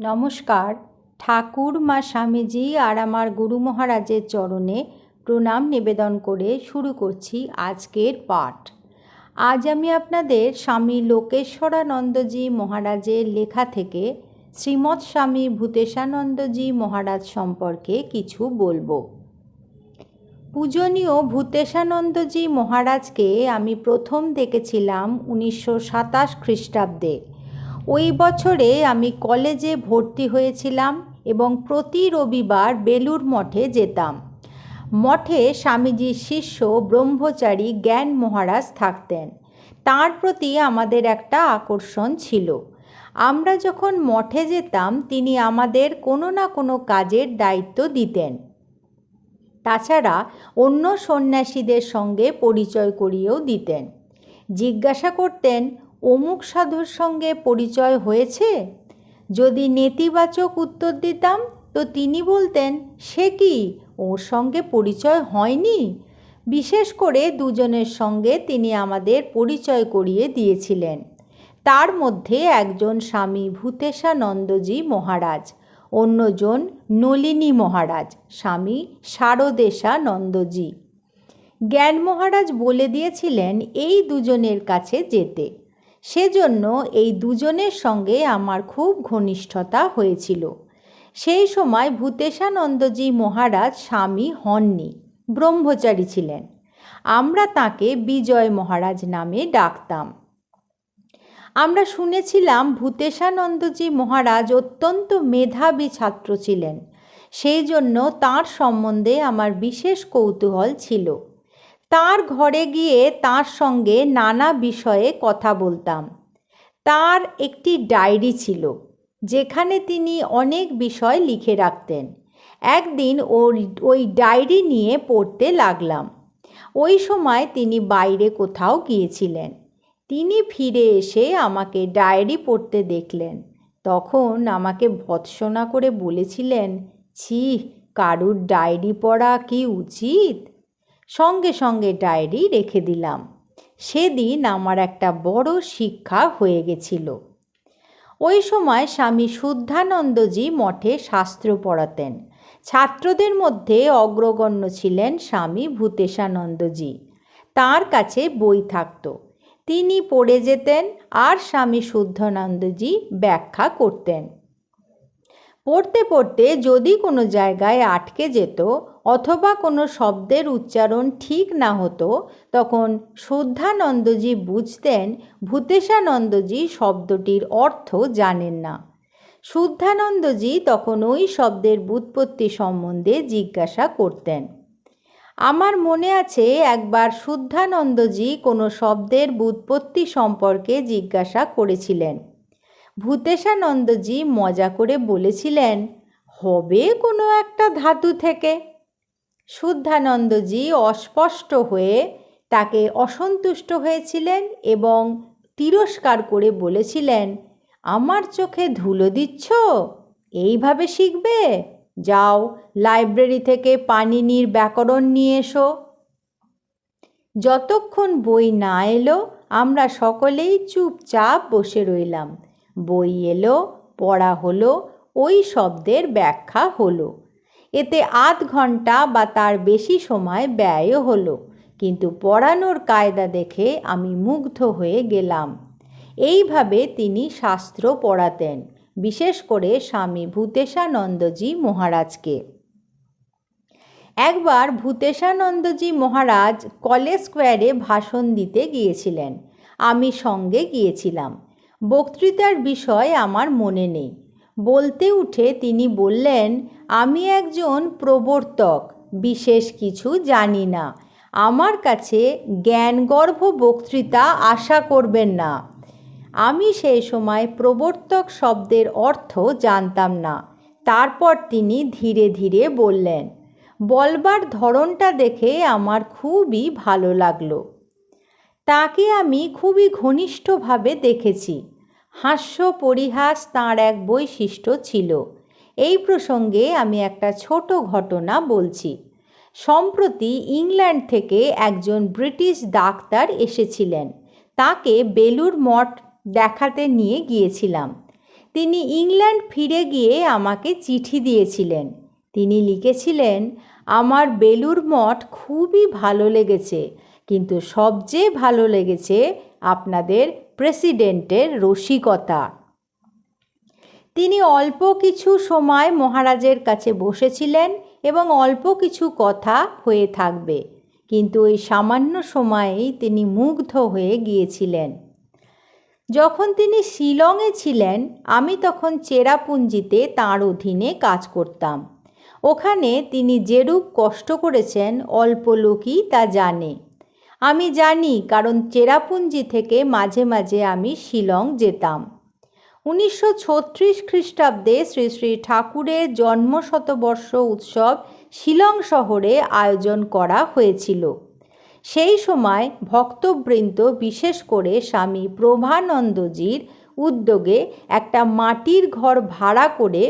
নমস্কার। ঠাকুর মা স্বামীজি আর আমার গুরু মহারাজের চরণে প্রণাম নিবেদন করে শুরু করছি আজকের পাঠ। আজ আমি আপনাদের স্বামী লোকেশ্বরানন্দজি মহারাজের লেখা থেকে শ্রীমৎ স্বামী ভূতেশানন্দজি মহারাজ সম্পর্কে কিছু বলব। পূজনীয় ভূতেশানন্দজি মহারাজকে আমি প্রথম দেখেছিলাম উনিশশো সাতাশ খ্রিস্টাব্দে। ওই বছরে আমি কলেজে ভর্তি হয়েছিলাম এবং প্রতি রবিবার বেলুর মঠে যেতাম। মঠে স্বামীজির শিষ্য, ব্রহ্মচারী, জ্ঞান মহারাজ থাকতেন। তার প্রতি আমাদের একটা আকর্ষণ ছিল। আমরা যখন মঠে যেতাম, তিনি আমাদের কোনো না কোনো কাজের দায়িত্ব দিতেন। তাছাড়া অন্য সন্ন্যাসীদের সঙ্গে পরিচয় করিয়েও দিতেন। জিজ্ঞাসা করতেন অমুক সাধুর সঙ্গে পরিচয় হয়েছে? যদি নেতিবাচক উত্তর দিতাম, তো তিনি বলতেন, সে কি? ওর সঙ্গে পরিচয় হয়নি? বিশেষ করে দুজনের সঙ্গে তিনি আমাদের পরিচয় করিয়ে দিয়েছিলেন। তার মধ্যে একজন স্বামী ভূতেশানন্দজি মহারাজ, অন্যজন নলিনী মহারাজ, স্বামী শারদেশানন্দজি। জ্ঞান মহারাজ বলে দিয়েছিলেন, এই দুজনের কাছে যেতে। সেজন্য এই দুজনের সঙ্গে আমার খুব ঘনিষ্ঠতা হয়েছিল। সেই সময় ভূতেশানন্দজি মহারাজ স্বামী হননি, ব্রহ্মচারী ছিলেন। আমরা তাকে বিজয় মহারাজ নামে ডাকতাম। আমরা শুনেছিলাম ভূতেশানন্দজি মহারাজ অত্যন্ত মেধাবী ছাত্র ছিলেন। সেই জন্য তাঁর সম্বন্ধে আমার বিশেষ কৌতূহল ছিল। তার ঘরে গিয়ে তার সঙ্গে নানা বিষয়ে কথা বলতাম। তার একটি ডায়েরি ছিল, যেখানে তিনি অনেক বিষয় লিখে রাখতেন। একদিন ওই ডায়েরি নিয়ে পড়তে লাগলাম। ওই সময় তিনি বাইরে কোথাও গিয়েছিলেন। তিনি ফিরে এসে আমাকে ডায়েরি পড়তে দেখলেন। তখন আমাকে ভৎসনা করে বলেছিলেন, ছি, কারুর ডায়েরি পড়া কি উচিত? সঙ্গে সঙ্গে ডায়েরি রেখে দিলাম। সেদিন আমার একটা বড় শিক্ষা হয়ে গেছিল। ওই সময় স্বামী শুদ্ধানন্দজি মঠে শাস্ত্র পড়াতেন। ছাত্রদের মধ্যে অগ্রগণ্য ছিলেন স্বামী ভূতেশানন্দজি। তার কাছে বই থাকত। তিনি পড়ে যেতেন আর স্বামী শুদ্ধানন্দজি ব্যাখ্যা করতেন। পড়তে পড়তে যদি কোনো জায়গায় আটকে যেত অথবা কোনো শব্দের উচ্চারণ ঠিক না হতো, তখন শুদ্ধানন্দজি বুঝতেন ভূতেশানন্দজি শব্দটির অর্থ জানেন না। শুদ্ধানন্দজি তখন ওই শব্দের বুৎপত্তি সম্বন্ধে জিজ্ঞাসা করতেন। আমার মনে আছে একবার শুদ্ধানন্দজি কোনো শব্দের বুৎপত্তি সম্পর্কে জিজ্ঞাসা করেছিলেন। ভূতেশানন্দজি মজা করে বলেছিলেন, হবে কোনো একটা ধাতু থেকে? শুদ্ধানন্দজি অস্পষ্ট হয়ে তাকে অসন্তুষ্ট হয়েছিলেন এবং তিরস্কার করে বলেছিলেন, আমার চোখে ধুলো দিচ্ছ? এইভাবে শিখবে? যাও, লাইব্রেরি থেকে পানিনির ব্যাকরণ নিয়ে এসো যতক্ষণ বই না এলো, আমরা সকলেই চুপচাপ বসে রইলাম। বই এলো, পড়া হলো, ওই শব্দের ব্যাখ্যা হলো। এতে আধ ঘণ্টা বা তার বেশি সময় ব্যয়ও হলো। কিন্তু পড়ানোর কায়দা দেখে আমি মুগ্ধ হয়ে গেলাম। এইভাবে তিনি শাস্ত্র পড়াতেন, বিশেষ করে স্বামী ভূতেশানন্দজি মহারাজকে। একবার ভূতেশানন্দজি মহারাজ কলেজ স্কোয়ারে ভাষণ দিতে গিয়েছিলেন। আমি সঙ্গে গিয়েছিলাম। বক্তৃতার বিষয় আমার মনে নেই। বলতে উঠে তিনি বললেন, আমি একজন প্রবর্তক, বিশেষ কিছু জানি না। আমার কাছে জ্ঞানগর্ভ বক্তৃতা আশা করবেন না। আমি সেই সময় প্রবর্তক শব্দের অর্থ জানতাম না। তারপর তিনি ধীরে ধীরে বললেন, বলবার ধরনটা দেখে আমার খুবই ভালো লাগল। তাকে আমি খুবই ঘনিষ্ঠভাবে দেখেছি। হাস্য পরিহাস তাঁর এক বৈশিষ্ট্য ছিল। এই প্রসঙ্গে আমি একটা ছোট ঘটনা বলছি। সম্প্রতি ইংল্যান্ড থেকে একজন ব্রিটিশ ডাক্তার এসেছিলেন। তাকে বেলুর মঠ দেখাতে নিয়ে গিয়েছিলাম। তিনি ইংল্যান্ড ফিরে গিয়ে আমাকে চিঠি দিয়েছিলেন। তিনি লিখেছিলেন, আমার বেলুর মঠ খুবই ভালো লেগেছে, কিন্তু সবচেয়ে ভালো লেগেছে আপনাদের প্রেসিডেন্টের রসিকতা। তিনি অল্প কিছু সময় মহারাজের কাছে বসেছিলেন এবং অল্প কিছু কথা হয়ে থাকবে, কিন্তু ওই সামান্য সময়েই তিনি মুগ্ধ হয়ে গিয়েছিলেন। যখন তিনি শিলংয়ে ছিলেন, আমি তখন চেরাপুঞ্জিতে তাঁর অধীনে কাজ করতাম। ওখানে তিনি যেরূপ কষ্ট করেছেন, অল্প লোকই তা জানে। আমি জানি, কারণ চেরাপুঞ্জি থেকে মাঝে মাঝে আমি শিলং যেতাম। উনিশশো ছত্রিশ খ্রিস্টাব্দে শ্রী শ্রী ঠাকুরের জন্মশতবর্ষ উৎসব শিলং শহরে আয়োজন করা হয়েছিল। সেই সময় ভক্তবৃন্দ বিশেষ করে স্বামী প্রভানন্দজির উদ্যোগে একটা মাটির ঘর ভাড়া করে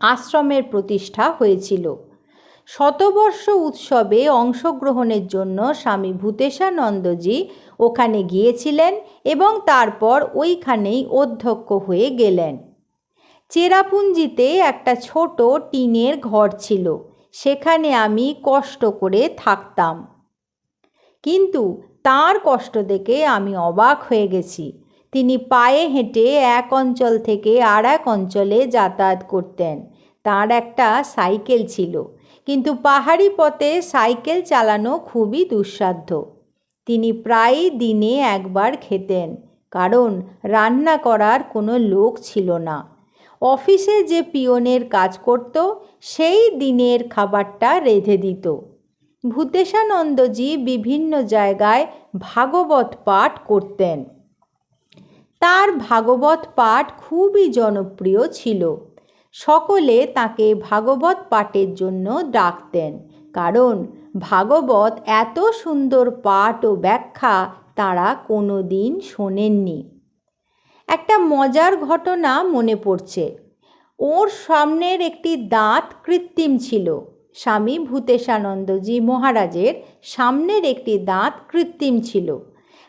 আশ্রমের প্রতিষ্ঠা হয়েছিল। শতবর্ষ উৎসবে অংশগ্রহণের জন্য স্বামী ভূতেশানন্দজি ওখানে গিয়েছিলেন এবং তারপর ওইখানেই অধ্যক্ষ হয়ে গেলেন। চেরাপুঞ্জিতে একটা ছোট টিনের ঘর ছিল, সেখানে আমি কষ্ট করে থাকতাম। কিন্তু তার কষ্ট দেখে আমি অবাক হয়ে গেছি। তিনি পায়ে হেঁটে এক অঞ্চল থেকে আর এক অঞ্চলে যাতায়াত করতেন। তার একটা সাইকেল ছিল। কিন্তু পাহাড়ি পথে সাইকেল চালানো খুবই দুঃসাধ্য। তিনি প্রায়ই দিনে একবার খেতেন, কারণ রান্না করার কোনো লোক ছিল না। অফিসে যে পিয়নের কাজ করত, সেই দিনের খাবারটা রেঁধে দিত। ভূতেশানন্দজি বিভিন্ন জায়গায় ভাগবত পাঠ করতেন। তার ভাগবত পাঠ খুবই জনপ্রিয় ছিল। সকলে তাকে ভাগবত পাঠের জন্য ডাকতেন। কারণ ভাগবত এত সুন্দর পাঠ ও ব্যাখ্যা তারা কোনো দিন শোনেননি। একটা মজার ঘটনা মনে পড়ছে। ওর সামনের একটি দাঁত কৃত্রিম ছিল। স্বামী ভূতেশানন্দজি মহারাজের সামনের একটি দাঁত কৃত্রিম ছিল।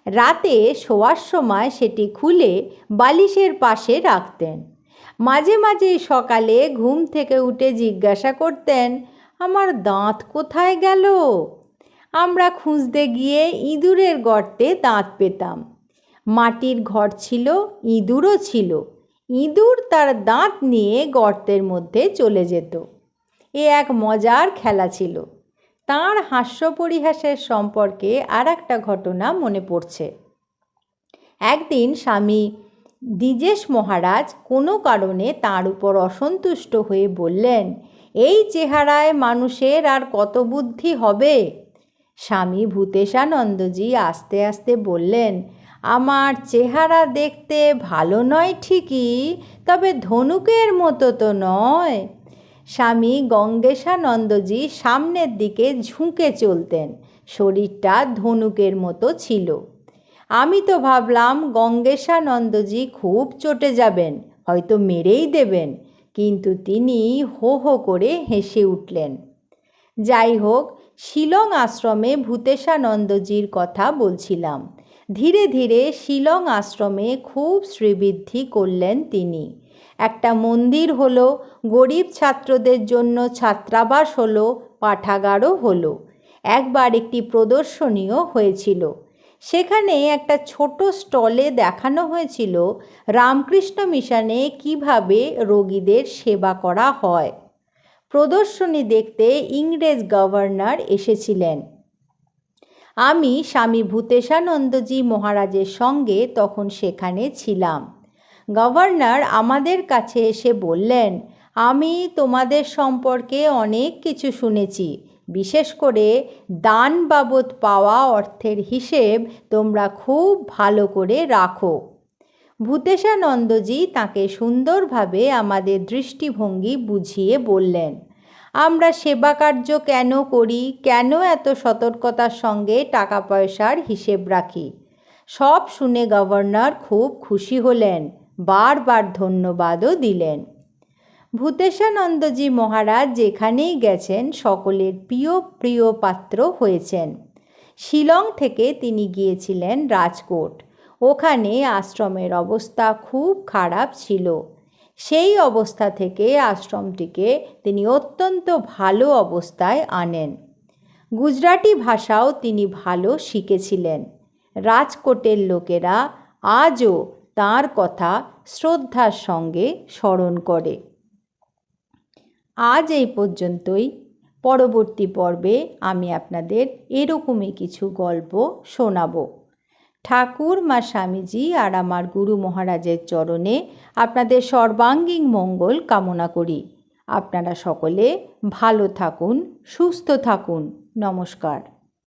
রাতে শোয়ার সময় সেটি খুলে বালিশের পাশে রাখতেন। মাঝে মাঝে সকালে ঘুম থেকে উঠে জিজ্ঞাসা করতেন, আমার দাঁত কোথায় গেল? আমরা খুঁজতে গিয়ে ইঁদুরের গর্তে দাঁত পেতাম। মাটির ঘর ছিল, ইঁদুরও ছিল। ইঁদুর তার দাঁত নিয়ে গর্তের মধ্যে চলে যেত। এ এক মজার খেলা ছিল। তাঁর হাস্য পরিহাসের সম্পর্কে আর একটা ঘটনা মনে পড়ছে। একদিন স্বামী দ্বিজেশ মহারাজ কোনো কারণে তার উপর অসন্তুষ্ট হয়ে বললেন, এই চেহারায় মানুষের আর কত বুদ্ধি হবে? স্বামী ভূতেশানন্দজি আস্তে আস্তে বললেন, আমার চেহারা দেখতে ভালো নয় ঠিকই, তবে ধনুকের মতো তো নয়। স্বামী গঙ্গেশানন্দজি সামনের দিকে ঝুঁকে চলতেন, শরীরটা ধনুকের মতো ছিল। আমি তো ভাবলাম গঙ্গেশানন্দজি খুব চটে যাবেন, হয়তো মেরেই দেবেন। কিন্তু তিনি হো হো করে হেসে উঠলেন। যাই হোক, শিলং আশ্রমে ভূতেশানন্দজির কথা বলছিলাম। ধীরে ধীরে শিলং আশ্রমে খুব শ্রীবৃদ্ধি করলেন তিনি। একটা মন্দির হলো, গরিব ছাত্রদের জন্য ছাত্রাবাস হলো, পাঠাগারও হলো। একবার একটি প্রদর্শনীও হয়েছিল। সেখানে একটা ছোট স্টলে দেখানো হয়েছিল রামকৃষ্ণ মিশনে কীভাবে রোগীদের সেবা করা হয়। প্রদর্শনী দেখতে ইংরেজ গভর্নর এসেছিলেন। আমি স্বামী ভূতেশানন্দজি মহারাজের সঙ্গে তখন সেখানে ছিলাম। গভর্নর আমাদের কাছে এসে বললেন, আমি তোমাদের সম্পর্কে অনেক কিছু শুনেছি। বিশেষ করে দান বাবদ পাওয়া অর্থের হিসেব তোমরা খুব ভালো করে রাখো। ভূতেশানন্দজি তাকে সুন্দরভাবে আমাদের দৃষ্টিভঙ্গি বুঝিয়ে বললেন, আমরা সেবা কার্য কেন করি? কেন এত সতর্কতার সঙ্গে টাকা পয়সার হিসেব রাখি? সব শুনে গভর্নর খুব খুশি হলেন, বারবার ধন্যবাদও দিলেন। ভূতেশানন্দজি মহারাজ যেখানেই গেছেন, সকলের প্রিয় প্রিয় পাত্র হয়েছেন। শিলং থেকে তিনি গিয়েছিলেন রাজকোট। ওখানে আশ্রমের অবস্থা খুব খারাপ ছিল। সেই অবস্থা থেকে আশ্রমটিকে তিনি অত্যন্ত ভালো অবস্থায় আনেন। গুজরাটি ভাষাও তিনি ভালো শিখেছিলেন। রাজকোটের লোকেরা আজও তার কথা শ্রদ্ধার সঙ্গে স্মরণ করে। আজ এই পর্যন্তই। পরবর্তী পর্বে আমি আপনাদের এরকমই কিছু গল্প শোনাব। ঠাকুর মা স্বামীজি আর আমার গুরু মহারাজের চরণে আপনাদের সর্বাঙ্গীন মঙ্গল কামনা করি। আপনারা সকলে ভালো থাকুন, সুস্থ থাকুন। নমস্কার।